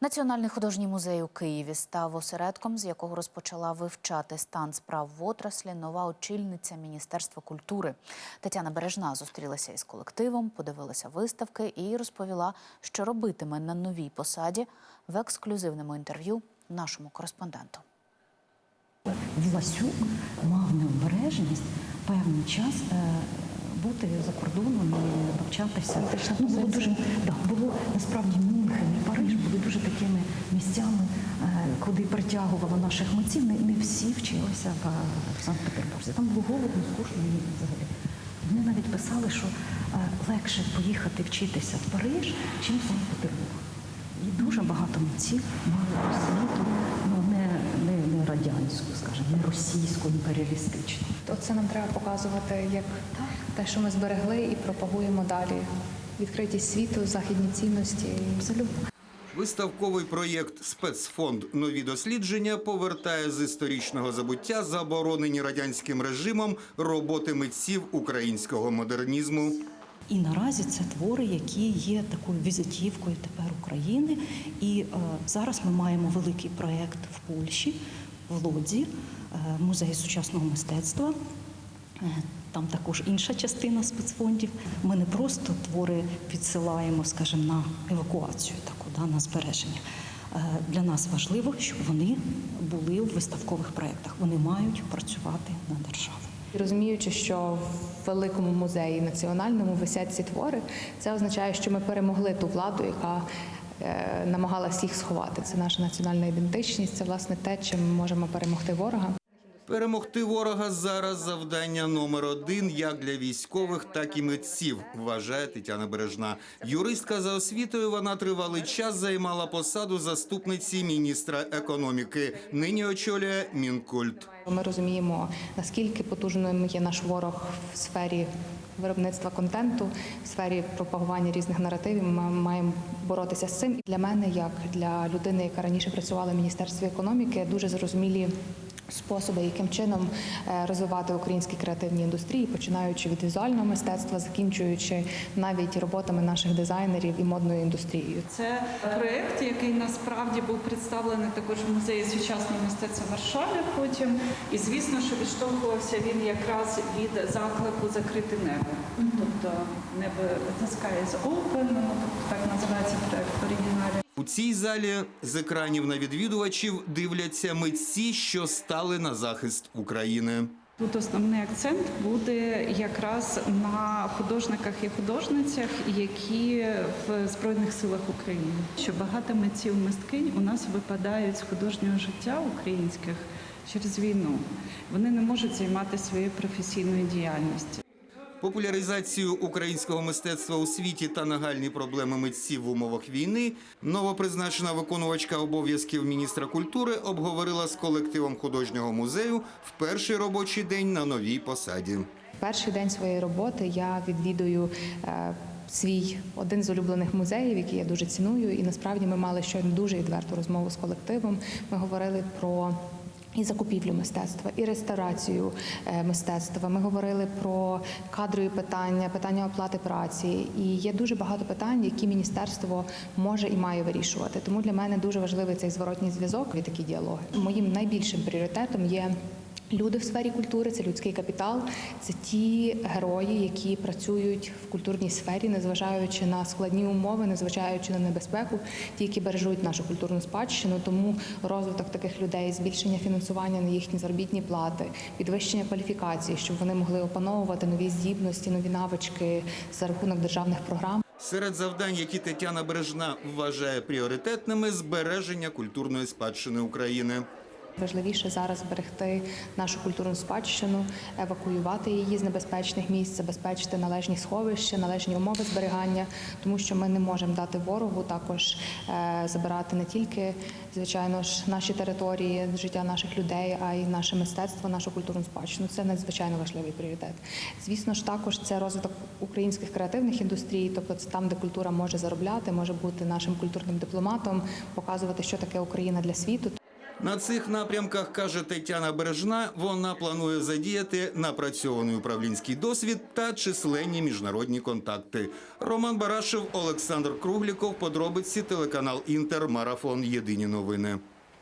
Національний художній музей у Києві став осередком, з якого розпочала вивчати стан справ в отраслі нова очільниця Міністерства культури. Тетяна Бережна зустрілася із колективом, подивилася виставки і розповіла, що робитиме на новій посаді в ексклюзивному інтерв'ю нашому кореспонденту. Власюк мав необережність певний час е, бути за кордоном і навчатися. Ну, було дуже да, було насправді Мюнхен і Париж були дуже такими місцями, е, куди притягувало наших митців. Не, не всі вчилися в, Санкт-Петербурзі. Там було голодно, скучно і взагалі. Вони навіть писали, що е, легше поїхати вчитися в Париж, чим в Санкт-Петербург. І дуже багато митців мали освіту, ну не, не, не радянську, скажімо, не російську, імперіалістичну. Оце нам треба показувати як те, що ми зберегли і пропагуємо далі. Відкритість світу, західні цінності. Абсолютно. Виставковий проєкт Спецфонд Нові дослідження повертає з історичного забуття заборонені радянським режимом роботи митців українського модернізму. І наразі це твори, які є такою візитівкою тепер України. І е, зараз ми маємо великий проєкт в Польщі, в Лодзі, е, музей сучасного мистецтва. Е, Там також інша частина спецфондів. Ми не просто твори відсилаємо, скажімо, на евакуацію, да, на збереження. Е, Для нас важливо, щоб вони були в виставкових проєктах. Вони мають працювати на державу. Розуміючи, що в великому музеї національному висять ці твори, це означає, що ми перемогли ту владу, яка е, намагалась їх сховати. Це наша національна ідентичність, це власне те, чим ми можемо перемогти ворога. Перемогти ворога зараз завдання номер один як для військових, так і митців, вважає Тетяна Бережна. Юристка за освітою вона тривалий час займала посаду заступниці міністра економіки. Нині очолює Мінкульт. Ми розуміємо, наскільки потужним є наш ворог в сфері виробництва контенту, в сфері пропагування різних наративів. Ми маємо боротися з цим. І для мене, як для людини, яка раніше працювала в міністерстві економіки, дуже зрозумілі. Способи, яким чином е, розвивати українські креативні індустрії, починаючи від візуального мистецтва, закінчуючи навіть роботами наших дизайнерів і модною індустрією. Це проєкт, який насправді був представлений також в музеї сучасного мистецтва в Варшаві потім. І звісно, що відштовхувався він якраз від заклику закрити небо. Тобто небо the sky is open, тобто так називається проект в оригіналі. У цій залі з екранів на відвідувачів дивляться митці, що стали на захист України. Тут основний акцент буде якраз на художниках і художницях, які в Збройних силах України. Що багато митців мисткинь у нас випадають з художнього життя українських через війну. Вони не можуть займатися своєю професійною діяльністю. Популяризацію українського мистецтва у світі та нагальні проблеми митців в умовах війни новопризначена виконувачка обов'язків міністра культури обговорила з колективом художнього музею в перший робочий день на новій посаді. Перший день своєї роботи я відвідую е, свій один з улюблених музеїв, який я дуже ціную. І насправді ми мали щойно дуже відверту розмову з колективом. Ми говорили про. І закупівлю мистецтва, і реставрацію е, мистецтва. Ми говорили про кадрові питання, питання оплати праці. І є дуже багато питань, які міністерство може і має вирішувати. Тому для мене дуже важливий цей зворотній зв'язок і такі діалоги. Моїм найбільшим пріоритетом є. Люди в сфері культури це людський капітал, це ті герої, які працюють в культурній сфері, незважаючи на складні умови, незважаючи на небезпеку, ті, які бережуть нашу культурну спадщину. Тому розвиток таких людей, збільшення фінансування на їхні заробітні плати, підвищення кваліфікації, щоб вони могли опановувати нові здібності, нові навички за рахунок державних програм. Серед завдань, які Тетяна Бережна вважає пріоритетними, збереження культурної спадщини України. Важливіше зараз зберегти нашу культурну спадщину, евакуювати її з небезпечних місць, забезпечити належні сховища, належні умови зберігання, тому що ми не можемо дати ворогу також е, забирати не тільки звичайно ж наші території, життя наших людей, а й наше мистецтво, нашу культурну спадщину. Це надзвичайно важливий пріоритет. Звісно ж, також це розвиток українських креативних індустрій, тобто це там, де культура може заробляти, може бути нашим культурним дипломатом, показувати, що таке Україна для світу. На цих напрямках каже Тетяна Бережна. Вона планує задіяти напрацьований управлінський досвід та численні міжнародні контакти. Роман Барашев, Олександр Кругліков. Подробиці телеканал Інтер. Марафон. Єдині новини.